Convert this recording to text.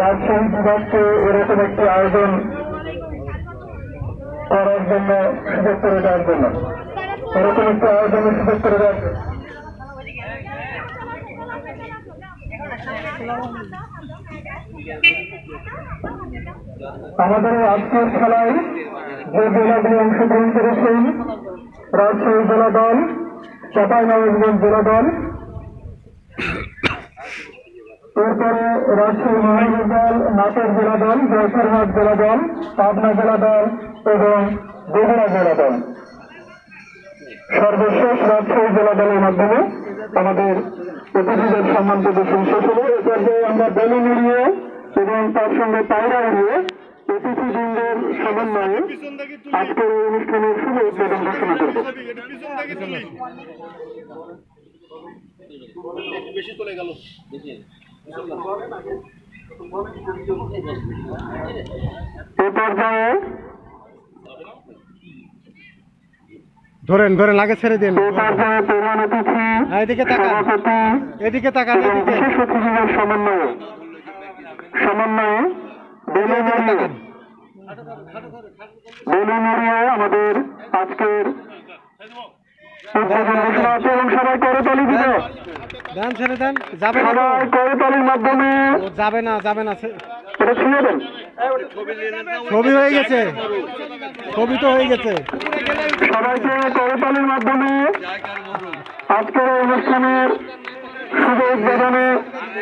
রাজশাহী বিভাগকে এরকম একটি আয়োজন করার জন্য সুযোগ করে দেওয়ার জন্য এরকম একটি আয়োজনের সুযোগ করে দেওয়ার জন্য। আমাদের আজকের খেলায় যে জেলাগুলি অংশগ্রহণ করেছেন রাজশাহী জেলা দল, চাঁপাইনবাবগঞ্জ জেলা দল এরপরে রাজশাহী মহানগর দল নাটোর জেলা দল, জয়পুরহাট জেলা দল, পাবনা জেলা দল এবং বগুড়া জেলা দল। সর্বশেষ রাজশাহী জেলা দলের মাধ্যমে আমাদের অতিথিদের সম্মান প্রদর্শন শেষ হলো। এ পর্যায়ে আমরা বেলুন উড়িয়ে এবং তার সঙ্গে পায়রা উড়িয়ে অতিথিবৃন্দের সমন্বয়ে আজকের এই অনুষ্ঠানের শুভ উদ্বোধন ঘোষণা করব। বেশি চলে গেল। এ পর্যায়ে ধরেন ধরেন আগে ছেড়ে দিন। হ্যাঁ, এদিকে তাকান। এদিকে তাকান এদিকে। সমন্বয়ে সমন্বয়ে আমাদের আজকের দেন ছেড়ে দেন, যাবে মাধ্যমে যাবে না যাবে না এটা ছুঁয়ে দেন ছবি হয়ে গেছে। ছবি তো হয়ে গেছে। সবাইকে করতালির মাধ্যমে আজকের অনুষ্ঠানের শুভ উদ্বোধনে